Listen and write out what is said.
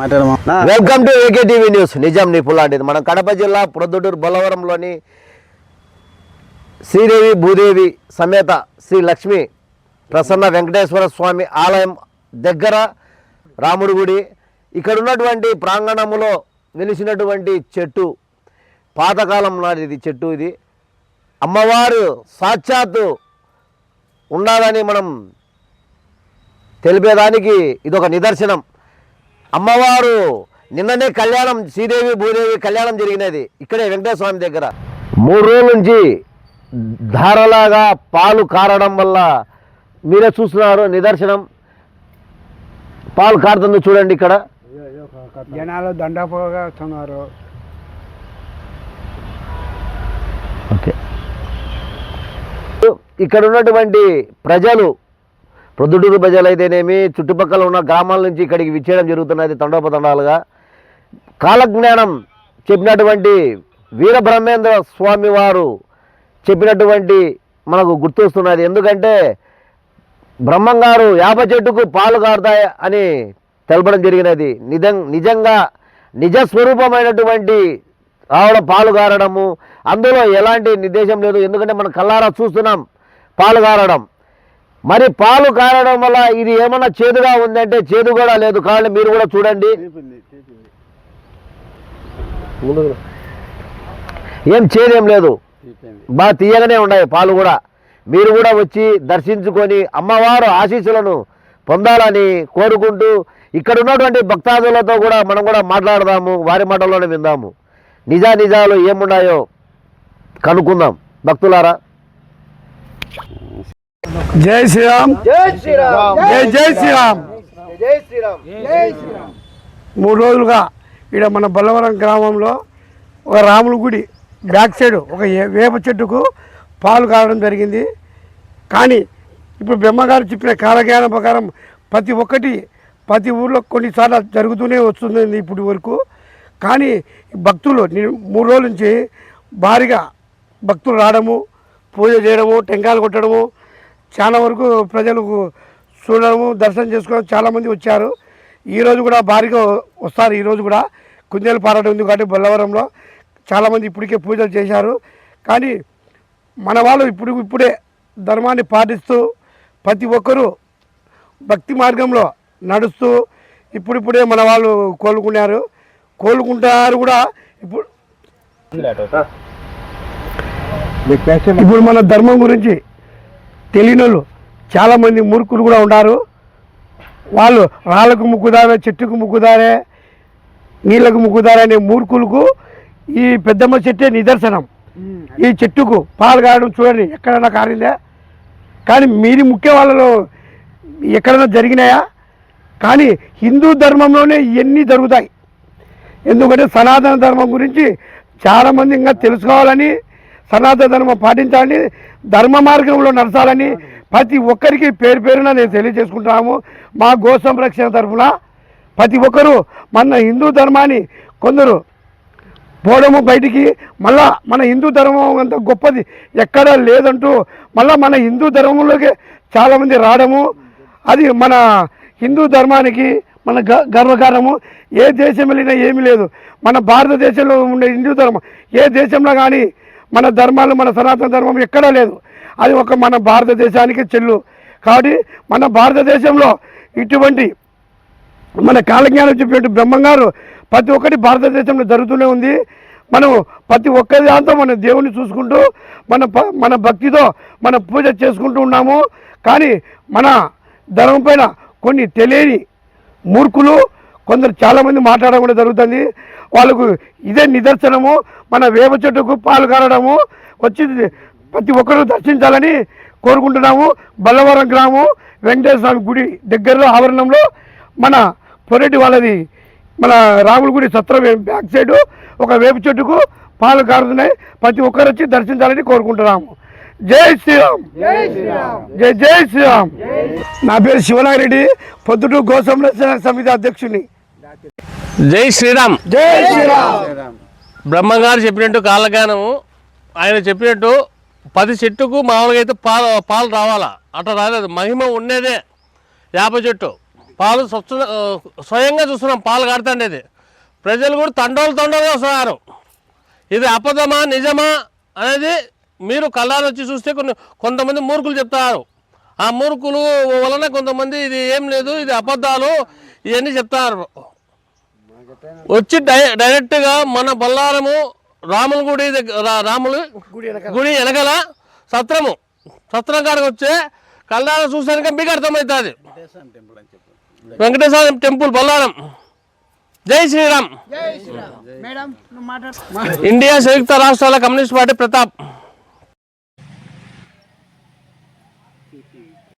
Welcome to AKTV news నిజం నిపులాంటిది మనం కడప జిల్లా ప్రొద్దుటూరు బొలవరంలోని శ్రీదేవి భూదేవి సమేత శ్రీ లక్ష్మి ప్రసన్న వెంకటేశ్వర స్వామి ఆలయం దగ్గర రాముడి గుడి. ఇక్కడ ఉన్నటువంటి ప్రాంగణములో వెలిసినటువంటి చెట్టు పాతకాలం నాటిది చెట్టు ఇది. అమ్మవారు సాక్షాత్తు ఉండాలని మనం తెలిపేదానికి ఇదొక నిదర్శనం. అమ్మవారు నిన్ననే కళ్యాణం శ్రీదేవి భూదేవి కళ్యాణం జరిగినది ఇక్కడే వెంకటేశ్వర దగ్గర. మూడు రోజుల నుంచి ధారలాగా పాలు కారడం వల్ల మీరే చూస్తున్నారు నిదర్శనం. పాలు కారుతుంది చూడండి ఇక్కడ. జనాలు దండపోగా వస్తున్నారు. ఓకే. ఇక్కడ ఉన్నటువంటి ప్రజలు ప్రొద్దుటూరు ప్రజలు అయితేనేమి చుట్టుపక్కల ఉన్న గ్రామాల నుంచి ఇక్కడికి విచ్చేయడం జరుగుతున్నది తండోపతండాలుగా. కాలజ్ఞానం చెప్పినటువంటి వీరబ్రహ్మేంద్ర స్వామి వారు చెప్పినటువంటి మనకు గుర్తొస్తున్నది. ఎందుకంటే బ్రహ్మంగారు యాప చెట్టుకు పాలు కారుతాయి అని తెలపడం జరిగినది. నిజం నిజంగా నిజ స్వరూపమైనటువంటి ఆవిడ పాలు కారడము అందులో ఎలాంటి నిర్దేశం లేదు. ఎందుకంటే మనం కల్లారా చూస్తున్నాం పాలు కారడం. మరి పాలు కారడం వల్ల ఇది ఏమన్నా చేదుగా ఉందంటే చేదు కూడా లేదు. కావాలంటే మీరు కూడా చూడండి. ఏం చేదేం లేదు. బాగా తీయగానే ఉన్నాయి పాలు కూడా. మీరు కూడా వచ్చి దర్శించుకొని అమ్మవారు ఆశీస్సులను పొందాలని కోరుకుంటూ ఇక్కడ ఉన్నటువంటి భక్తాదులతో కూడా మనం కూడా మాట్లాడదాము. వారి మాటల్లోనే విందాము. నిజా నిజాలు ఏమున్నాయో కనుక్కుందాం. భక్తులారా జై శ్రీరామ్. జై శ్రీరామ్. జై జై శ్రీరామ్. జై శ్రీరామ్. మూడు రోజులుగా ఇక్కడ మన బల్లవరం గ్రామంలో ఒక రాముల గుడి బ్యాక్ సైడ్ ఒక ఏ- వేప చెట్టుకు పాలు కారడం జరిగింది. కానీ ఇప్పుడు బ్రహ్మగారు చెప్పిన కాలజ్ఞానం ప్రకారం ప్రతి ఒక్కటి ప్రతి ఊర్లో కొన్నిసార్లు జరుగుతూనే వస్తుంది ఇప్పటి వరకు. కానీ భక్తులు మూడు రోజుల నుంచి భారీగా భక్తులు రావడము పూజ చేయడము టెంకాయలు కొట్టడము చాలా వరకు ప్రజలు చూడడము దర్శనం చేసుకోవడం చాలామంది వచ్చారు. ఈరోజు కూడా భారీగా వస్తారు. ఈరోజు కూడా కుందేలు పారడం ఉంది కాబట్టి బొల్లవరంలో చాలామంది ఇప్పటికే పూజలు చేశారు. కానీ మన వాళ్ళు ఇప్పుడు ఇప్పుడే ధర్మాన్ని పాటిస్తూ ప్రతి ఒక్కరూ భక్తి మార్గంలో నడుస్తూ ఇప్పుడిప్పుడే మన వాళ్ళు కోలుకున్నారు. కోలుకుంటారు కూడా ఇప్పుడు ఇప్పుడు మన ధర్మం గురించి తెలియని వాళ్ళు చాలామంది మూర్ఖులు కూడా ఉన్నారు. వాళ్ళు రాళ్ళకు ముక్కుదారే చెట్టుకు ముక్కుదారే నీళ్ళకు ముక్కుదారే అనే మూర్ఖులకు ఈ పెద్దమ్మ చెట్టే నిదర్శనం. ఈ చెట్టుకు పాలు కారడం చూడండి ఎక్కడైనా కారిందా? కానీ మీది ముఖ్య వాళ్ళలో ఎక్కడైనా జరిగినాయా? కానీ హిందూ ధర్మంలోనే ఇవన్నీ జరుగుతాయి. ఎందుకంటే సనాతన ధర్మం గురించి చాలామంది ఇంకా తెలుసుకోవాలని సనాతన ధర్మం పాటించాలని ధర్మ మార్గంలో నడచాలని ప్రతి ఒక్కరికి పేరు పేరున నేను తెలియజేసుకుంటున్నాము. మా గో సంరక్షణ తరఫున ప్రతి ఒక్కరూ మన హిందూ ధర్మాన్ని కొందరు పోవడము బయటికి మళ్ళా మన హిందూ ధర్మం అంత గొప్పది ఎక్కడా లేదంటూ మళ్ళా మన హిందూ ధర్మంలోకి చాలామంది రావడము అది మన హిందూ ధర్మానికి మన గ గర్వకారము ఏ దేశం వెళ్ళినా ఏమీ లేదు. మన భారతదేశంలో ఉండే హిందూ ధర్మం ఏ దేశంలో కానీ మన ధర్మాలు మన సనాతన ధర్మం ఎక్కడా లేదు. అది ఒక మన భారతదేశానికి చెల్లు. కాబట్టి మన భారతదేశంలో ఇటువంటి మన కాలజ్ఞానం చెప్పినట్టు బ్రహ్మంగారు ప్రతి ఒక్కటి భారతదేశంలో జరుగుతూనే ఉంది. మనం ప్రతి ఒక్క దాంతో మన దేవుని చూసుకుంటూ మన మన భక్తితో మన పూజ చేసుకుంటూ ఉన్నాము. కానీ మన ధర్మం పైన కొన్ని తెలియని మూర్ఖులు కొందరు చాలామంది మాట్లాడడం కూడా జరుగుతుంది. వాళ్ళకు ఇదే నిదర్శనము మన వేప చెట్టుకు పాలు కారడము వచ్చి ప్రతి ఒక్కరూ దర్శించాలని కోరుకుంటున్నాము. బల్లవరం గ్రామం వెంకటేశ్వర స్వామి గుడి దగ్గరలో ఆవరణంలో మన పొరెడ్డి వాళ్ళది మన రాముల గుడి సత్రం బ్యాక్ సైడ్ ఒక వేప చెట్టుకు పాలు కారుతున్నాయి. ప్రతి ఒక్కరు వచ్చి దర్శించాలని కోరుకుంటున్నాము. జై శ్రీరామ్! జై జై శ్రీరామ్! నా పేరు శివనాగిరెడ్డి పొద్దుటూ గోసంరక్షణ సమితి అధ్యక్షుని జై శ్రీరామ్. జై శ్రీరామ్. బ్రహ్మగారు చెప్పినట్టు కాలజ్ఞానము ఆయన చెప్పినట్టు పది చెట్టుకు మామూలుగా అయితే పాలు పాలు రావాలా? అట్లా రాలేదు మహిమ ఉండేదే వేప చెట్టు. పాలు స్వచ్ఛ స్వయంగా చూస్తున్నాం పాలు కాడుతుండేది. ప్రజలు కూడా తండోలు తండోలుగా వస్తున్నారు. ఇది అబద్ధమా నిజమా అనేది మీరు కళ్ళారు వచ్చి చూస్తే కొన్ని కొంతమంది మూర్ఖులు చెప్తారు. ఆ మూర్ఖులు వలన కొంతమంది ఇది ఏం లేదు ఇది అబద్ధాలు ఇవన్నీ చెప్తారు. వచ్చి డై డైరెక్ట్గా మన బల్లారము రాముల గుడి రాములు గుడి వెనకాల సత్రము. సత్రం కాడికి వచ్చే కళ్ళార చూసాక మీకు అర్థమవుతుంది. వెంకటేశ్వర టెంపుల్ బల్లారం. జై శ్రీరామ్. ఇండియా సంయుక్త రాష్ట్రాల కమ్యూనిస్ట్ పార్టీ ప్రతాప్.